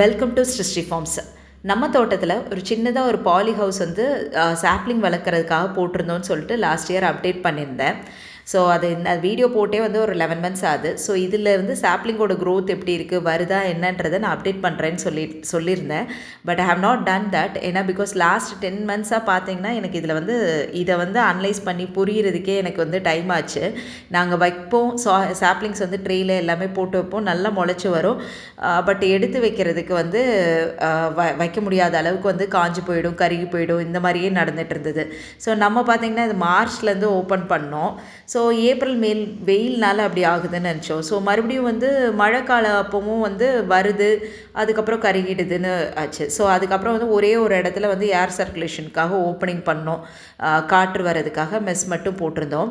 Welcome to சிருஷ்டி forms நம்ம தோட்டத்தில் ஒரு சின்னதாக ஒரு பாலி ஹவுஸ் வந்து சாப்ளிங் வளர்க்குறதுக்காக போட்டிருந்தோம்னு சொல்லிட்டு லாஸ்ட் இயர் அப்டேட் பண்ணியிருந்தேன். ஸோ அது இந்த வீடியோ போட்டே வந்து ஒரு லெவன் மந்த்ஸ் ஆகுது. ஸோ இதில் இருந்து சாப்ளிங்கோட க்ரோத் எப்படி இருக்குது வருதா என்னன்றதை நான் அப்டேட் பண்ணுறேன்னு சொல்லி சொல்லியிருந்தேன். But I have not done that ஏன்னா பிகாஸ் லாஸ்ட் டென் மந்த்ஸாக பார்த்தீங்கன்னா எனக்கு இதில் வந்து இதை வந்து அனலைஸ் பண்ணி புரியறதுக்கே எனக்கு வந்து டைம் ஆச்சு. நாங்கள் வைப்போம் சா சாப்ளிங்ஸ் வந்து ட்ரெயில் எல்லாமே போட்டு வைப்போம் நல்லா முளைச்சி வரும். பட் எடுத்து வைக்கிறதுக்கு வந்து வ- வைக்க முடியாத அளவுக்கு வந்து காஞ்சு போயிடும் கருகி போயிடும் இந்த மாதிரியே நடந்துட்டு இருந்தது. ஸோ நம்ம பார்த்தீங்கன்னா இது மார்ச்லேருந்து ஓப்பன் பண்ணோம். ஸோ ஏப்ரல் மேல் வெயில்னால அப்படி ஆகுதுன்னு நினச்சோம். ஸோ மறுபடியும் வந்து மழை காலம் அப்பவும் வந்து வருது அதுக்கப்புறம் கருகிடுதுன்னு ஆச்சு. ஸோ அதுக்கப்புறம் வந்து ஒரே ஒரு இடத்துல வந்து ஏர் சர்க்குலேஷனுக்காக ஓப்பனிங் பண்ணோம். காற்று வர்றதுக்காக மெஸ் மட்டும் போட்டிருந்தோம்.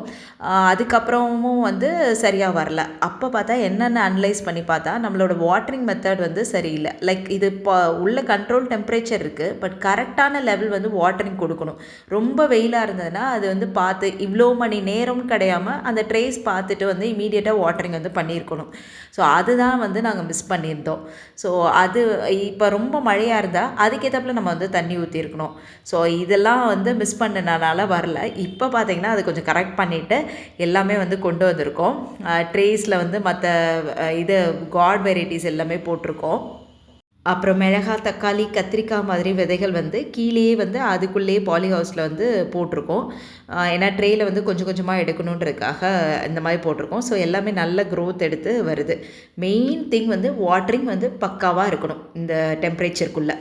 அதுக்கப்புறமும் வந்து சரியாக வரல. அப்போ பார்த்தா என்னென்ன அனலைஸ் பண்ணி பார்த்தா நம்மளோட வாட்டரிங் மெத்தட் வந்து சரியில்லை. லைக் இது இப்போ உள்ள கண்ட்ரோல் டெம்பரேச்சர் இருக்குது பட் கரெக்டான லெவல் வந்து வாட்டரிங் கொடுக்கணும். ரொம்ப வெயிலாக இருந்ததுன்னா அது வந்து பார்த்து இவ்வளோ மணி நேரம்னு கிடையாமல் அந்த ட்ரேஸ் பார்த்துட்டு வந்து இமீடியட்டாக வாட்டரிங் வந்து பண்ணியிருக்கணும். ஸோ அதுதான் வந்து நாங்கள் மிஸ் பண்ணியிருந்தோம். ஸோ அது இப்போ ரொம்ப மழையாக இருந்தால் அதுக்கேற்றப்பில் நம்ம வந்து தண்ணி ஊற்றிருக்கணும் ஸோ இதெல்லாம் வந்து மிஸ் பண்ணனால வரல. இப்போ பார்த்திங்கன்னா அது கொஞ்சம் கரெக்ட் பண்ணிவிட்டு எல்லாமே வந்து கொண்டு வந்திருக்கோம். ட்ரேஸில் வந்து மற்ற இது காட் வெரைட்டிஸ் எல்லாமே போட்டிருக்கோம். அப்புறம் மிளகா தக்காளி கத்திரிக்காய் மாதிரி விதைகள் வந்து கீழேயே வந்து அதுக்குள்ளேயே பாலி ஹவுஸில் வந்து போட்டிருக்கோம். ஏன்னா ட்ரேயில் வந்து கொஞ்சம் கொஞ்சமாக எடுக்கணுன்றதுக்காக இந்த மாதிரி போட்டிருக்கோம். ஸோ எல்லாமே நல்ல க்ரோத் எடுத்து வருது. மெயின் திங் வந்து வாட்டரிங் வந்து பக்காவாக இருக்கணும் இந்த டெம்பரேச்சருக்குள்ளே